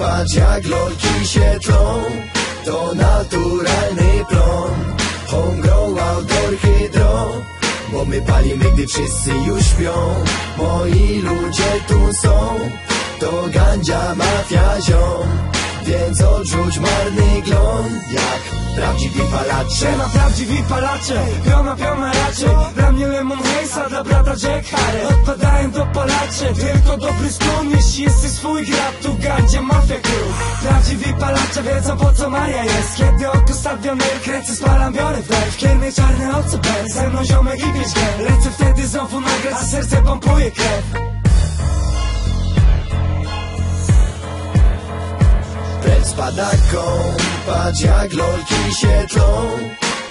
Patrz jak lolki się tlą To naturalny plon. Home grow outdoor hydro. Bo my palimy, gdy wszyscy już śpią. Moi ludzie tu są. To gandzia mafia ziom. Więc odrzuć marny glon Jak prawdziwi palacze. Siema prawdziwi palacze, grona piona raczej Dla mnie lemon hejsa, dla brata Jack Harry Odpadają do palacze, tylko dobry skłon Jeśli jesteś swój grab, tu gandzia mafia crew. Prawdziwi palacze wiedzą po co Maria jest. Kiedy oko stawiony, kręcę, spalam, biorę wdech Kierny czarne oczy bez, ze mną ziomek i pięć Lecę wtedy znowu nagrać, a serce pompuje krew Precz spadaką, patrz jak lolki się tlą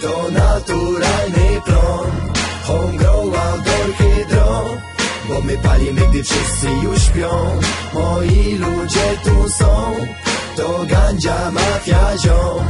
To naturalny plon. Home grow outdoor hydro Bo my palimy, gdy wszyscy już śpią. Moi ludzie tu są. To gandzia mafia ziom.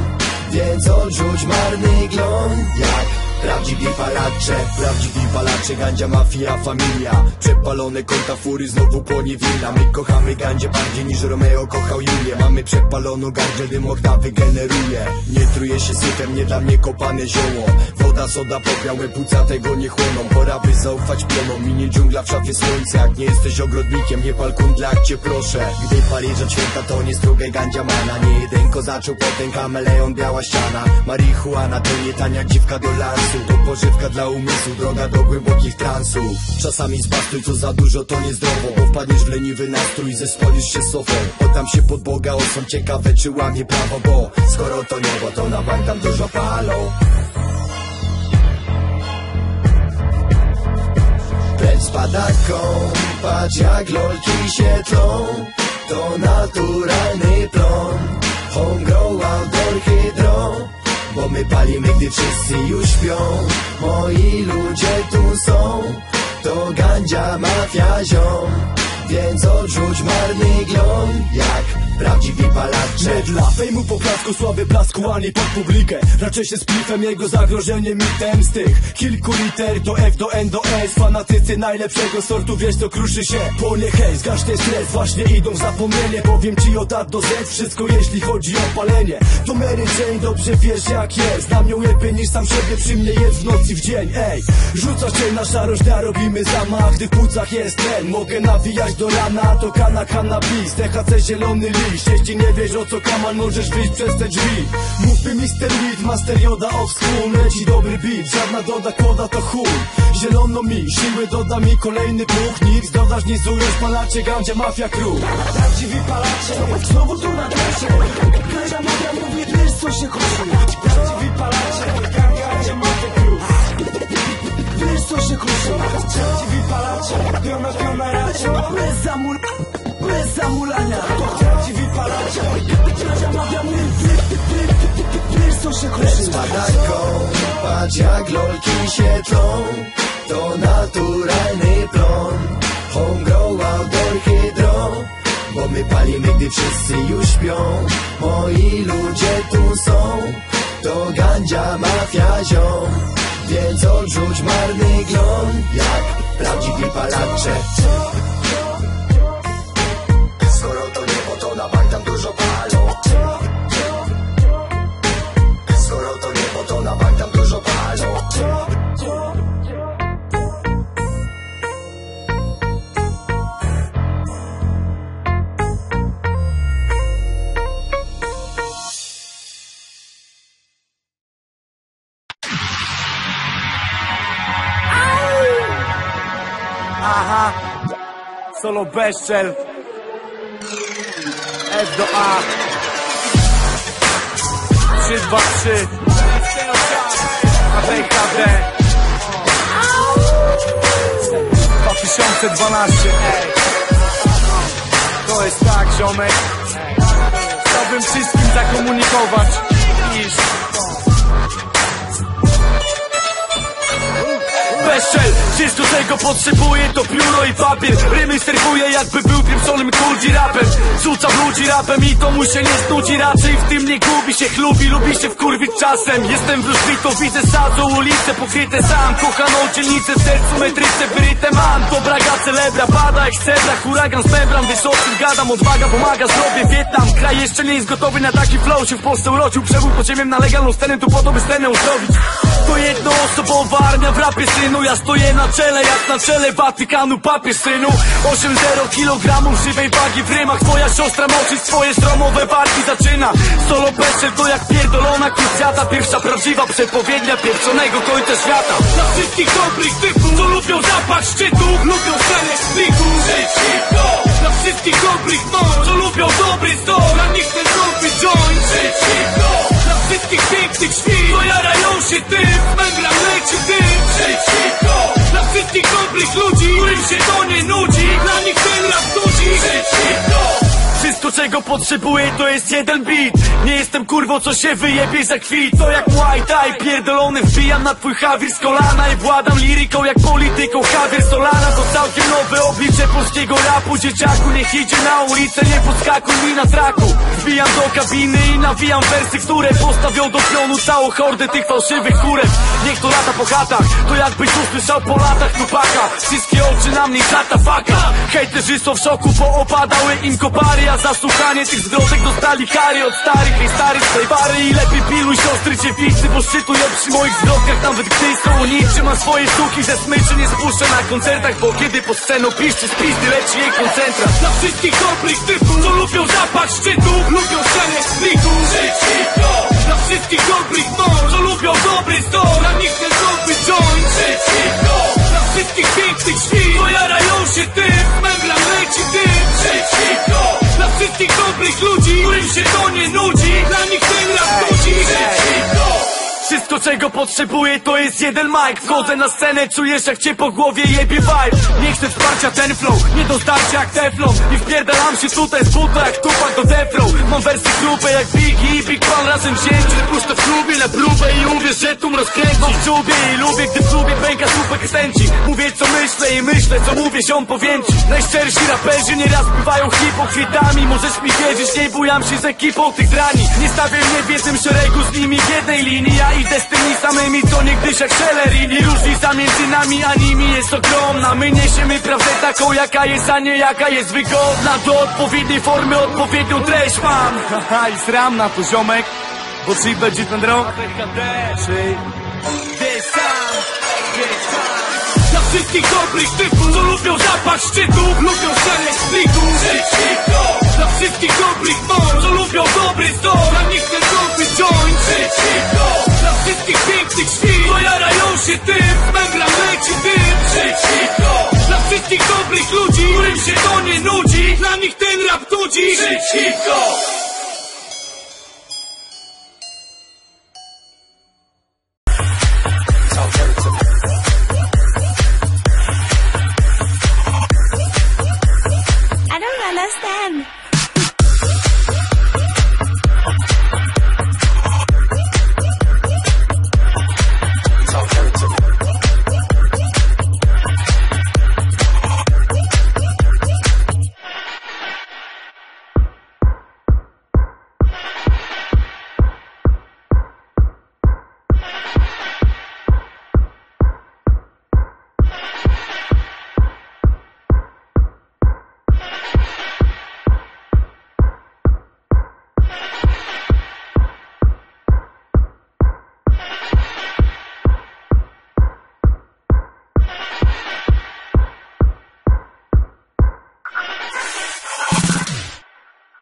Więc odrzuć marny glon. Jak Prawdziwi palacze, prawdziwi palacze Gandzia, mafia, familia. Przepalone konta fury znowu poniewila My kochamy gandzie bardziej niż Romeo kochał Julię. Mamy przepaloną gardziel, dym oktawy generuje. Nie truje się syfem, nie dla mnie kopane zioło. Woda, soda, popiałe płuca tego nie chłoną. Pora by zaufać pionom, minie dżungla w szafie słońca. Jak nie jesteś ogrodnikiem, nie pal kundla, cię proszę. Gdy palisz od święta, to nie strugaj gandzia mana. Nie jeden zaczął, potem kameleon, biała ściana. Marihuana to nie tania dziwka do lansu To pożywka dla umysłu, droga do głębokich transów. Czasami zbastuj, co za dużo to niezdrowo. Bo wpadniesz w leniwy nastrój, zespolisz się sofą. Oddam się pod Boga, osom ciekawe czy łamie prawo Bo skoro to niebo, to na bank tam dużo palą. Precz spadaką, patrz jak lolki się tlą To naturalny plon. Home my palimy, gdy wszyscy już śpią. Moi ludzie tu są To gandzia mafia ziom. Więc odrzuć marny glon Jak prawdziwi palacze. Dla fejmu poklasku, sławy blasku, ani pod publikę. Raczej się z plifem, jego zagrożenie mitem. Z tych kilku liter do F do N do S. Fanatycy najlepszego sortu, wiesz to kruszy się. Płonie hej, zgasz ten stres, właśnie idą w zapomnienie. Powiem ci od A do Z, wszystko jeśli chodzi o palenie. To Mary Jane, dobrze wiesz jak jest. Znam ją lepiej niż sam siebie, przy mnie jest w nocy w dzień. Ej, rzucasz cię na szarość, robimy zamach. Gdy w płucach jest ten, mogę nawijać do rana To kana, cannabis, THC, zielony liść jeśli nie wiesz o co kaman, możesz wyjść przez te drzwi. Mówmy Mr. Lead, Master Yoda of School. Leci dobry beat, żadna doda koda to chuj. Zielono mi, siły doda mi kolejny puch. Nic dodasz, nie zujesz, palacie, gandzia, mafia, crew Prawdziwi palacze, znowu tu na dresie Klejda mafia mówi, wiesz co się koszy Prawdziwi palacze, gandzia, mafia, crew Wiesz co się koszy Prawdziwi palacze, piona, piona raczej. Bez zamulania Spadaką Patrz jak lolki się tlą To naturalny plon Home grow outdoor hydro Bo my palimy, gdy wszyscy już śpią Moi ludzie tu są To gandzia, mafia, ziom Więc odrzuć marny glon Jak prawdziwi palacze Aha, solo bezczel F do A. 3, 2, 3 ABKD 2012 ej. To jest tak ziomek. Chciałbym wszystkim zakomunikować Iż Wszystko czego potrzebuję to pióro i papier. Rymy serwuję jakby był pieprzonym kulci rapem. Rzucam ludzi rapem i to mu się nie snudzi Raczej w tym nie gubi się chlubi, lubi się wkurwić czasem. Jestem wróżbitą, widzę sadzą ulicę pokryte sam. Kochaną dzielnicę w sercu metryce wyryte mam. Dobra ga celebra, pada jak cebra. Huragan z membran, wysokym gadam Odwaga pomaga, zrobię Wietnam. Kraj jeszcze nie jest gotowy na taki flow Się w Polsce urodził, przewód podziemiem na legalną scenę Tu po to by scenę uzdrowić. To jednoosobowa armia w rapie synu Ja stoję na czele, jak na czele Watykanu papież synu. 8-0 kilogramów żywej wagi w rymach. Twoja siostra moczy swoje stromowe walki zaczyna. Solo peszel to jak pierdolona krucjata Pierwsza prawdziwa przepowiednia pieprzonego końca świata. Dla wszystkich dobrych typów, co lubią zapach szczytu Lubią scenę pliku Przeciwko Dla wszystkich dobrych no, co lubią dobry sto. Dla nich ten dobry potrzebuję to jest jeden beat. Nie jestem kurwą co się wyjebie za kwit. To jak Muay Thai pierdolony wbijam na twój hawir z kolana I władam liryką jak polityką Javier Solana. To całkiem nowe oblicze polskiego rapu. Dzieciaku niech idzie na ulicę nie podskakuj mi na traku. Wbijam do kabiny i nawijam wersy które postawią do pionu całą hordę tych fałszywych kurek Niech to lata po chatach to jakbyś usłyszał po latach tupaka. Wszystkie oczy na mnie szata faka. Hejterzy są w szoku bo opadały im kopary a za słuchanie tych zwrotek dostali kary od starych i starych pary I lepiej piluj siostry dziewicy, bo szczytują przy moich zwrotkach. Nawet gdy są niczy, ma swoje sztuki ze smyczy Nie spuszczę na koncertach, bo kiedy po sceną piszczy z pizdy leci jej koncentrat. Dla wszystkich dobrych typów, co lubią zapach szczytu Lubią scenę pliku Przeciwko Dla wszystkich dobrych no, co lubią dobry sto Dla nich ten dobry joint. Przeciwko Dla wszystkich pięknych świn, co jarają się wszystko czego potrzebuję to jest jeden mic. Wchodzę na scenę, czujesz jak cię po głowie jebie vibe. Nie chcę wsparcia ten flow, nie do starcia jak teflon. I wpierdalam się tutaj z buta jak tupak do deflow. Mam wersy grube jak Biggie i Big Pan razem wzięci Puszczę w klubie na próbę i uwierz, że tu rozkręci. Mam w czubie i lubię, gdy w klubie pęka słupek stęci Mówię co myślę i myślę, co mówię, ziom powiem ci. Najszczersi raperzy nieraz bywają hipokrytami Możesz mi wierzyć, nie bujam się z ekipą tych drani. Nie stawię mnie w jednym szeregu z nimi w jednej linii. Ja idę z tymi samymi, co niegdyś jak Celerini Różnica między nami a nimi jest ogromna. My niesiemy prawdę taką, jaka jest, a nie jaka jest wygodna. Do odpowiedniej formy odpowiednią treść mam. Haha, i sram na to ziomek Bo czy będzie ten rok? Czy... wszystkich dobrych typów, co lubią zapach szczytu. Lubią scenę splitu Przeciwko Dla wszystkich dobrych no, co lubią dobry sto. Dla nich ten dobry joint. Przeciwko Dla wszystkich pięknych świn, co jarają się tym Membran leci tym. Przeciwko Dla wszystkich dobrych ludzi, którym się to nie nudzi. Dla nich ten rap nudzi Przeciwko